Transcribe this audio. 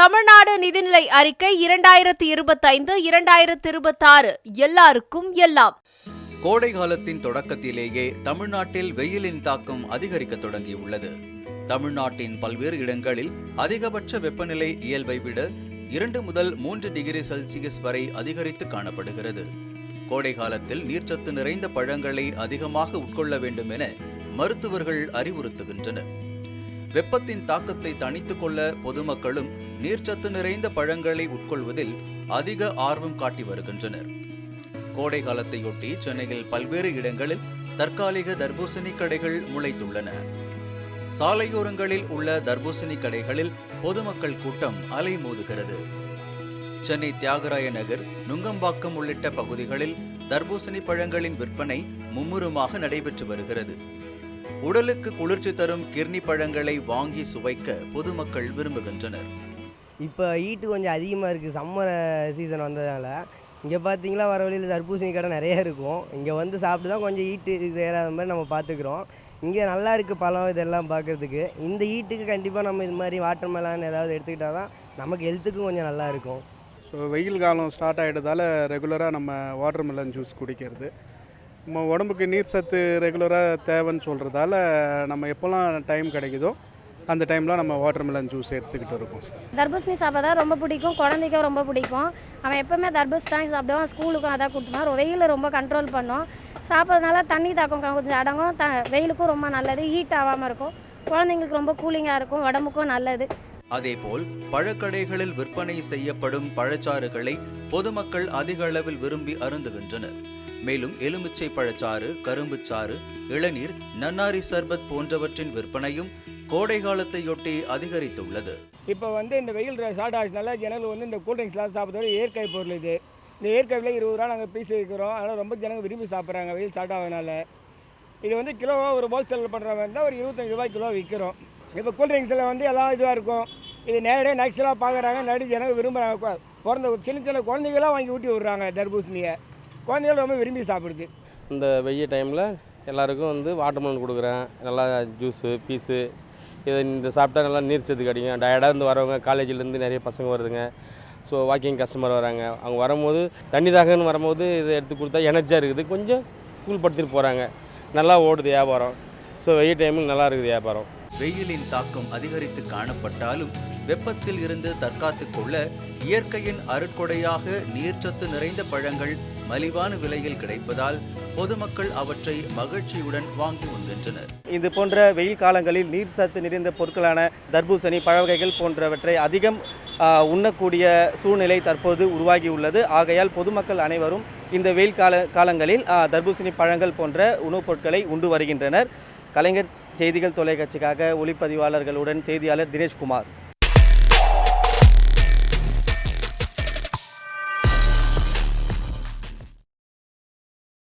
தமிழ்நாடு நிதிநிலை அறிக்கை இரண்டாயிரத்தி இருபத்தைந்து இரண்டாயிரத்தி இருபத்தாறு. எல்லாருக்கும் எல்லாம். கோடை காலத்தின் தொடக்கத்திலேயே தமிழ்நாட்டில் வெயிலின் தாக்கம் அதிகரிக்க தொடங்கியுள்ளது. தமிழ்நாட்டின் பல்வேறு இடங்களில் அதிகபட்ச வெப்பநிலை இயல்பை விட இரண்டு முதல் மூன்று டிகிரி செல்சியஸ் வரை அதிகரித்து காணப்படுகிறது. கோடை காலத்தில் நீர்ச்சத்து நிறைந்த பழங்களை அதிகமாக உட்கொள்ள வேண்டும் என மருத்துவர்கள் அறிவுறுத்துகின்றனர். வெப்பத்தின் தாக்கத்தை தணித்துக் கொள்ள பொதுமக்களும் நீர்ச்சத்து நிறைந்த பழங்களை உட்கொள்வதில் அதிக ஆர்வம் காட்டி வருகின்றனர். கோடை காலத்தையொட்டி சென்னையில் பல்வேறு இடங்களில் தற்காலிக தர்பூசணி கடைகள் முளைத்துள்ளன. சாலையோரங்களில் உள்ள தர்பூசணி கடைகளில் பொதுமக்கள் கூட்டம் அலைமோதுகிறது சென்னை தியாகராய நகர் நுங்கம்பாக்கம் உள்ளிட்ட பகுதிகளில் தர்பூசணி பழங்களின் விற்பனை மும்முரமாக நடைபெற்று வருகிறது. உடலுக்கு குளிர்ச்சி தரும் கிர்னி பழங்களை வாங்கி சுவைக்க பொதுமக்கள் விரும்புகின்றனர். இப்போ ஹீட்டு கொஞ்சம் அதிகமாக இருக்குது சம்மர் சீசன் வந்ததால் இங்கே பார்த்தீங்களா வர வழியில் தர்பூசணி கடை நிறைய இருக்கும். இங்கே வந்து சாப்பிட்டு தான் கொஞ்சம் ஹீட்டு ஏறாத மாதிரி நம்ம பார்த்துக்குறோம் இங்கே நல்லா இருக்குது பழம் இதெல்லாம் பார்க்குறதுக்கு இந்த ஹீட்டுக்கு கண்டிப்பாக நம்ம இது மாதிரி வாட்டர் மெலான் ஏதாவது எடுத்துக்கிட்டால் தான் நமக்கு ஹெல்த்துக்கும் கொஞ்சம் நல்லா இருக்கும். ஸோ வெயில் காலம் ஸ்டார்ட் ஆகிட்டதால் ரெகுலராக நம்ம வாட்டர் மெலன் ஜூஸ் குடிக்கிறது. நம்ம உடம்புக்கு நீர் சத்து ரெகுலராக தேவைன்னு சொல்கிறதால நம்ம எப்போல்லாம் டைம் கிடைக்குதோ அந்த டைமில் நம்ம வாட்டர் மெலன் ஜூஸ் எடுத்துக்கிட்டு இருக்கோம் சார். தர்பூசணி சாப்பிட்டா ரொம்ப பிடிக்கும். குழந்தைக்கும் ரொம்ப பிடிக்கும். அவன் எப்போவுமே தர்பூசணி தான் சாப்பிடுவான். ஸ்கூலுக்கும் அதான் கொடுத்துருவான் வெயிலில் ரொம்ப கண்ட்ரோல் பண்ணும். சாப்பிட்றதுனால தண்ணி தாக்கம் கொஞ்சம் அடங்கும். த வெயிலுக்கும் ரொம்ப நல்லது. ஹீட் ஆகாமல் இருக்கும். குழந்தைங்களுக்கு ரொம்ப கூலிங்காக இருக்கும். உடம்புக்கும் நல்லது. அதேபோல் பழக்கடைகளில் விற்பனை செய்யப்படும் பழச்சாறுகளை பொதுமக்கள் அதிக அளவில் விரும்பி அருந்துகின்றனர். மேலும் எலுமிச்சை பழச்சாறு கரும்புச்சாறு இளநீர் நன்னாரி சர்பத் போன்றவற்றின் விற்பனையும் கோடை காலத்தையொட்டி அதிகரித்துள்ளது. இப்போ வந்து இந்த வெயில் ஸ்டார்ட் ஆச்சுனால ஜனங்கள் வந்து இந்த கூல்ட்ரிங்க்ஸ்லாம் சாப்பிட்றது இயற்கை பொருள் இது. இந்த இயற்கை விலை இருபது ரூபா நாங்கள் பீஸ் வைக்கிறோம். அதனால் ரொம்ப ஜனங்க விரும்பி சாப்பிட்றாங்க வெயில் ஸ்டார்ட் ஆகிறதுனால இது வந்து கிலோவாக ஒரு ஹோல்சேல் பண்ணுற மாதிரி இருந்தால் ஒரு இருபத்தஞ்சி ரூபாய் கிலோ விற்கிறோம் இப்போ கூல்ட்ரிங்க்ஸில் வந்து எல்லாம் இதுவாக இருக்கும். இது நேரடியாக நேச்சுரலாக பார்க்குறாங்க. நேரடி ஜனங்க விரும்புகிறாங்க பிறந்த ஒரு சின்ன சின்ன குழந்தைங்களாம் வாங்கி ஊட்டி விட்றாங்க தர்பூசணியை. குழந்தைகள் ரொம்ப விரும்பி சாப்பிடுது. இந்த வெய்ய டைமில் எல்லாருக்கும் வந்து வாட்டர்மெலன் கொடுக்குறேன். நல்லா ஜூஸு பீஸு இதை இந்த சாப்பிட்டா நல்லா நீர் சத்து கிடைக்கும். டயர்டாக இருந்து வரவங்க காலேஜிலேருந்து நிறைய பசங்க வருதுங்க. ஸோ வாக்கிங் கஸ்டமர் வராங்க. அவங்க வரும்போது தண்ணி தாகன்னு வரும்போது இதை எடுத்து கொடுத்தா எனர்ஜியாக இருக்குது. கொஞ்சம் கூல் படுத்திட்டு போகிறாங்க நல்லா ஓடுது வியாபாரம். ஸோ வெயில் டைமில் நல்லா இருக்குது வியாபாரம். வெயிலின் தாக்கம் அதிகரித்து காணப்பட்டாலும் வெப்பத்தில் இருந்து தற்காத்துக் கொள்ள இயற்கையின் அருட்கொடையாக நீர்ச்சத்து நிறைந்த பழங்கள் மலிவான விலையில் கிடைப்பதால் பொதுமக்கள் அவற்றை மகிழ்ச்சியுடன் வாங்கி வருகின்றனர் இது போன்ற வெயில் காலங்களில் நீர் சத்து நிறைந்த பொருட்களான தர்பூசணி பழவகைகள் போன்றவற்றை அதிகம் உண்ணக்கூடிய சூழ்நிலை தற்போது உருவாகியுள்ளது. ஆகையால் பொதுமக்கள் அனைவரும் இந்த வெயில் கால காலங்களில் தர்பூசணி பழங்கள் போன்ற உணவுப் பொருட்களை உண்டு வருகின்றனர். கலைஞர் செய்திகள் தொலைக்காட்சிக்காக ஒளிப்பதிவாளர்களுடன் செய்தியாளர் தினேஷ்குமார்.